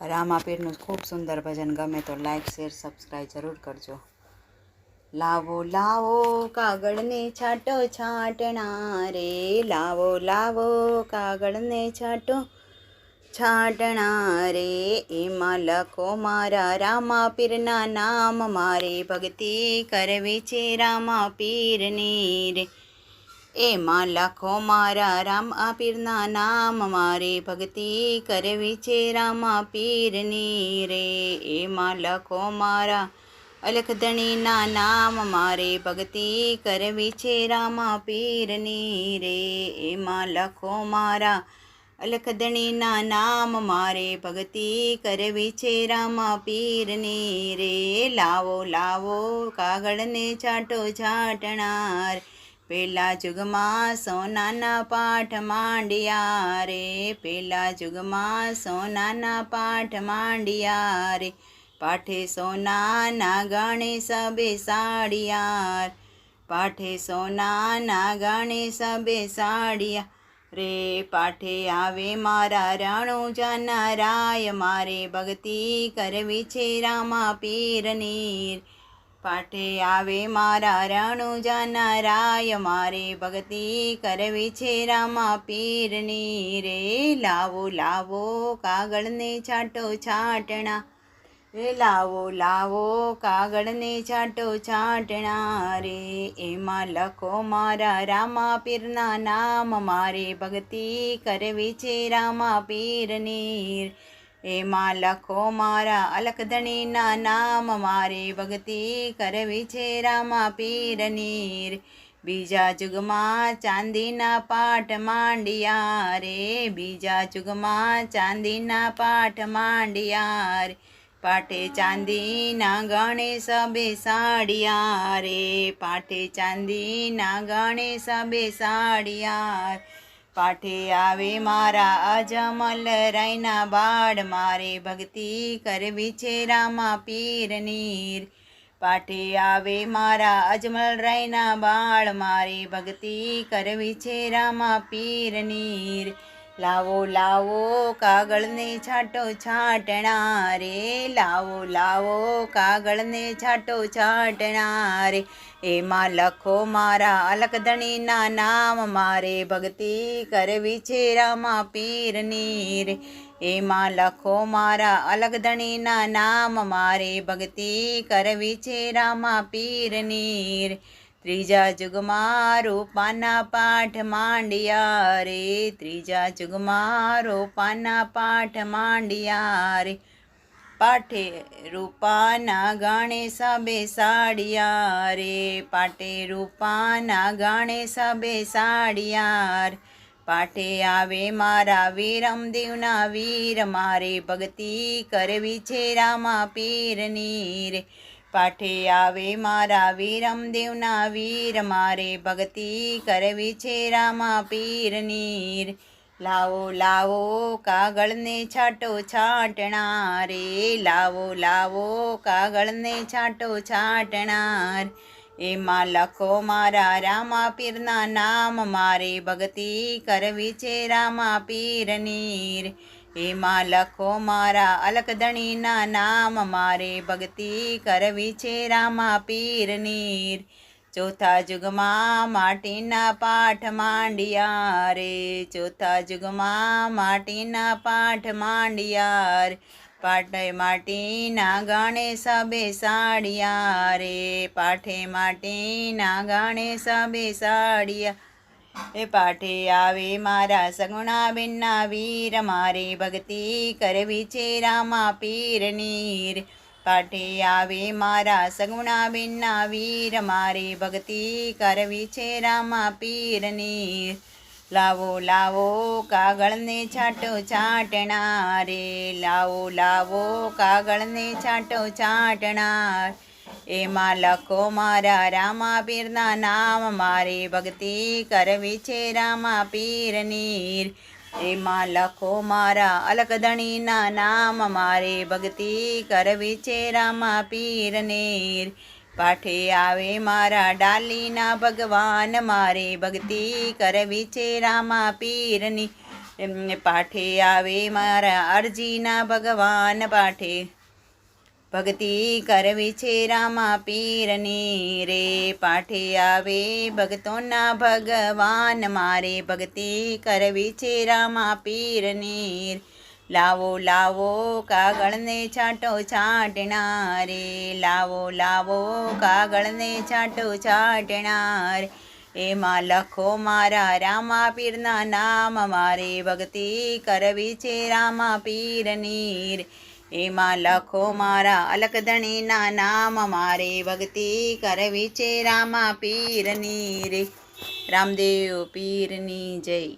રામા પીરનું ખૂબ સુંદર ભજન ગમે તો લાઈક શેર સબસ્ક્રાઈબ જરૂર કરજો. લાવો લાવો કાગળને છાંટો છાંટણા રે લાવો લાવો કાગળને છાંટો છાંટણા રે એમાં લખો મારા રામા પીરના નામ. મારે ભક્તિ કરવી છે રામા પીરની રે. એમાં લખો મારા રામ આ પીરના નામ મારે ભક્તિ કરવી છે રામા પીરની રે. એમાં લખો મારા અલખધણીના નામ મારે ભક્તિ કરવી છે રામા પીરની રે. એમાં લખો મારા અલખધણીના નામ મારે ભક્તિ કરવી છે રામા પીરની રે. લાવો લાવો કાગળને છાંટો છાંટणार પેલા જુગમાં સોનાના પાઠ માંડ્યા રે, પેલા જુગમાં સોનાના પાઠ માંડ્યા રે. પાઠે સોનાના સબે સાડિયાર પાઠે સોનાના સબે સાડિયા રે. પાઠે આવે મારા રાણો જાનારાય મારે ભક્તિ કરવી છે રામા પીરની પાઠે આવે મારા રાણુ જાનારાય મારે ભક્તિ કરવી છે રામા પીરની રે. લાવો લાવો, કાગળને છાંટો છાંટણા. રે લાવો લાવો, કાગળને છાંટો છાંટણા રે. એમાં લખો મારા રામા પીરના નામ, મારે ભક્તિ કરવી છે રામા પીરની એમાં લખો મારા અલકધણીના નામ મારે ભક્તિ કરવી છે રામા પીરની બીજા જુગમાં ચાંદીના પાઠ માંડિયા રે, બીજા જુગમાં ચાંદીના પાઠ માંડિયા રે. પાઠે ચાંદીના ગણેશ બેસાડ્યા રે પાઠે ચાંદીના ગણેશ બેસાડ્યા પાઠે આવે મારા અજમલ રાયના બાળ, મારે ભક્તિ કરવી છે રામા પીરની પાઠે આવે મારા અજમલ રાયના બાળ, મારે ભક્તિ કરવી છે રામા પીરની લાવો લાવો, કાગળને છાંટો છાંટણા રે લાવો લાવો, કાગળને છાંટો છાંટણા રે એમાં લખો મારા અલકધણીના નામ, મારે ભક્તિ કરવી છે રામા પીરની. રે એમાં લખો મારા અલકધણીના નામ, મારે ભક્તિ કરવી છે રામા પીરની. ત્રીજા જુગમાં રૂપાના પાઠ માંડ્યા રે, ત્રીજા જુગમાં રૂપાના પાઠ માંડ્યા રે. પાઠે રૂપાના ગાણે સબે સાડિયા રે પાટે રૂપાના ગાણે સબે સાડિયા રે. પાઠે આવે મારા વીરમ દેવના વીર, મારે ભક્તિ કરવી છે રામા પીરની રે. પાઠે આવે મારા વીરમ દેવના વીર, મારે ભક્તિ કરવી છે રામા પીર નીર. લાવો લાવો કાગળને છાંટો છાંટણા રે લાવો લાવો કાગળને છાંટો છાંટણાર એમાં લખો મારા રામા પીરના નામ, મારે ભક્તિ કરવી છે રામા પીરની રે એમાં લખો મારા અલકધણીના નામ મારે ભક્તિ કરવી છે રામા પીરની ચોથા જુગમાં માટીના પાઠ માંડિયા રે. ચોથા જુગમાં માટીના પાઠ માંડિયાર પાઠે માટીના ગાણે સબે સાડિયા રે. પાઠે માટીના ગાણે સબે બેસાડ્યા એ પાઠે આવે મારા સગુણા બેનના વીર, મારે ભક્તિ કરવી છે રામા પીરની. પાઠે આવે મારા સગુણા બેનના વીર, મારે ભક્તિ કરવી છે રામા પીરની. લાવો લાવો કાગળને છાંટો છાંટણા રે લાવો લાવો કાગળને છાંટો છાંટણા એમાં લખો મારા રામા પીરના નામ, મારે ભક્તિ કરવી છે રામા પીરની. એમાં લખો મારા અલકધણીના નામ, મારે ભક્તિ કરવી છે રામા પીરની. પાઠે આવે મારા ડાલીના ભગવાન, મારે ભક્તિ કરવી છે રામા પીરની. પાઠે આવે મારા અરજીના ભગવાન, પાઠે ભક્તિ કરવી છે રામા પીરની રે. પાઠે આવે ભક્તોના ભગવાન, મારે ભક્તિ કરવી છે રામા પીરની. લાવો લાવો કાગળને છાંટો છાંટનારે. લાવો લાવો કાગળને છાંટો છાંટનાર. એમાં લખો મારા રામા પીરના નામ, મારે ભક્તિ કરવી છે રામા પીરની. એમાં લખો મારા અલકધણીના નામ, મારે ભક્તિ કરવી છે રામા પીરની રે. રામદેવ પીરની જય.